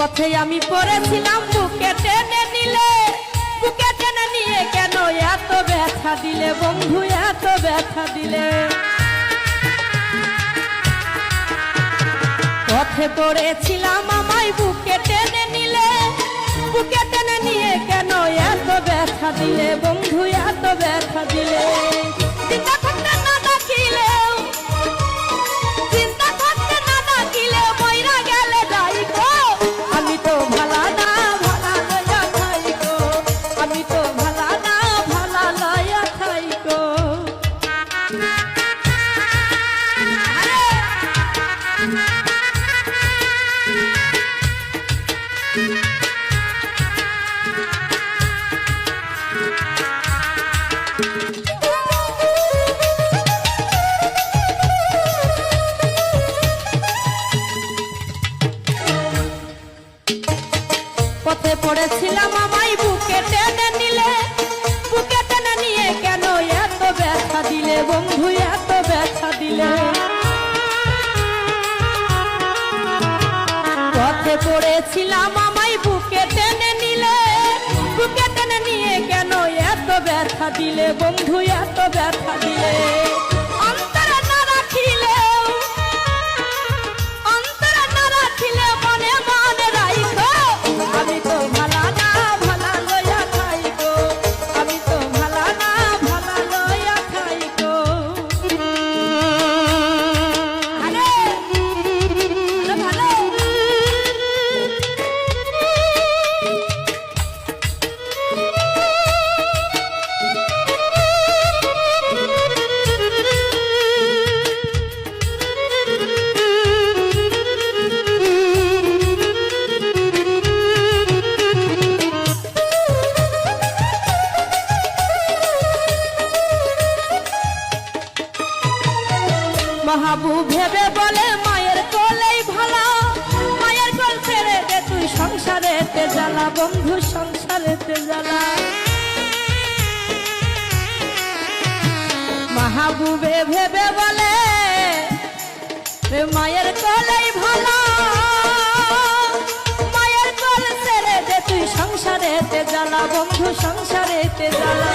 পথে আমি পড়েছিলাম, বুকে টেনে নিলে, বুকে টেনে নিয়ে কেন এত ব্যথা দিলে বন্ধু, এত ব্যথা দিলে? পথে পড়েছিলাম আমায় বুকে টেনে নিলে, বুকে টেনে নিয়ে কেন এত ব্যথা দিলে বন্ধু, এত ব্যথা দিলে? পথে পড়েছিলাম আমায় বুকে টেনে নিলে। বুকে টেনে নিয়ে কেন এত ব্যথা দিলে বন্ধু, এত ব্যথা দিলে? পথে পড়েছিলাম আমায় বুকে টেনে নিলে। বুকে টেনে নিয়ে কেন এত ব্যথা দিলে বন্ধু, এত ব্যথা দিলে? মাহাবু ভেবে বলে, মায়ের কোলেই ভালো। মায়ের কোল ছেড়ে দে তুই সংসারে সংসারেতে জ্বালা, বন্ধু সংসারেতে জ্বালা। মাহাবুবে ভেবে বলে মায়ের কোলেই ভালো। মায়ের কোল ছেড়ে দে তুই সংসারে সংসারেতে জ্বালা, বন্ধু সংসারেতে জ্বালা।